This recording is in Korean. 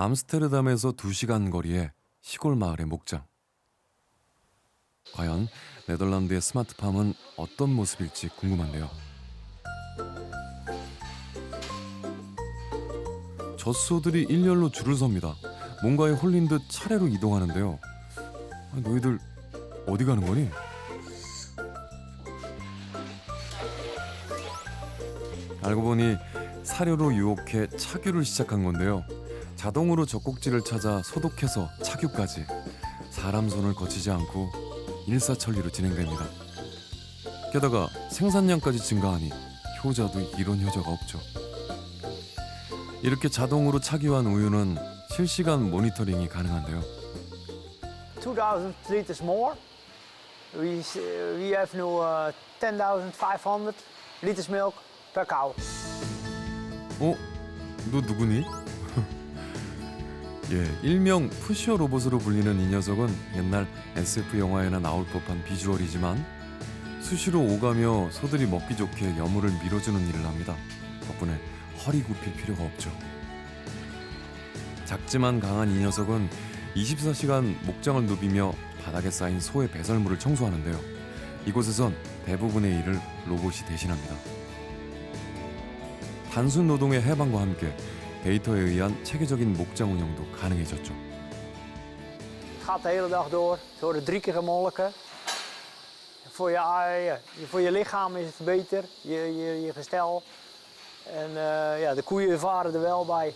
암스테르담에서 2시간 거리의 시골 마을의 목장. 과연 네덜란드의 스마트팜은 어떤 모습일지 궁금한데요. 젖소들이 일렬로 줄을 섭니다. 뭔가에 홀린 듯 차례로 이동하는데요. 너희들 어디 가는 거니? 알고 보니 사료로 유혹해 착유를 시작한 건데요. 자동으로 젖꼭지를 찾아 소독해서 착유까지 사람 손을 거치지 않고 일사천리로 진행됩니다. 게다가 생산량까지 증가하니 효자도 이런 효자가 없죠. 이렇게 자동으로 착유한 우유는 실시간 모니터링이 가능한데요. 2000 liters more. We, we have now uh, 10,500 liters milk per cow. 어? 너 누구니? 예, 일명 푸시어 로봇으로 불리는 이 녀석은 옛날 SF 영화에나 나올 법한 비주얼이지만 수시로 오가며 소들이 먹기 좋게 여물을 밀어주는 일을 합니다. 덕분에 허리 굽힐 필요가 없죠. 작지만 강한 이 녀석은 24시간 목장을 누비며 바닥에 쌓인 소의 배설물을 청소하는데요. 이곳에선 대부분의 일을 로봇이 대신합니다. 단순 노동의 해방과 함께 데이터에 의한 체계적인 목장 운영도 가능해졌죠. Het gaat de hele dag door. Ze worden drie keer gemolken. Voor je, ah, ja, voor je lichaam is het beter, je, je, je gestel. En eh, ja, de koeien varen er wel bij.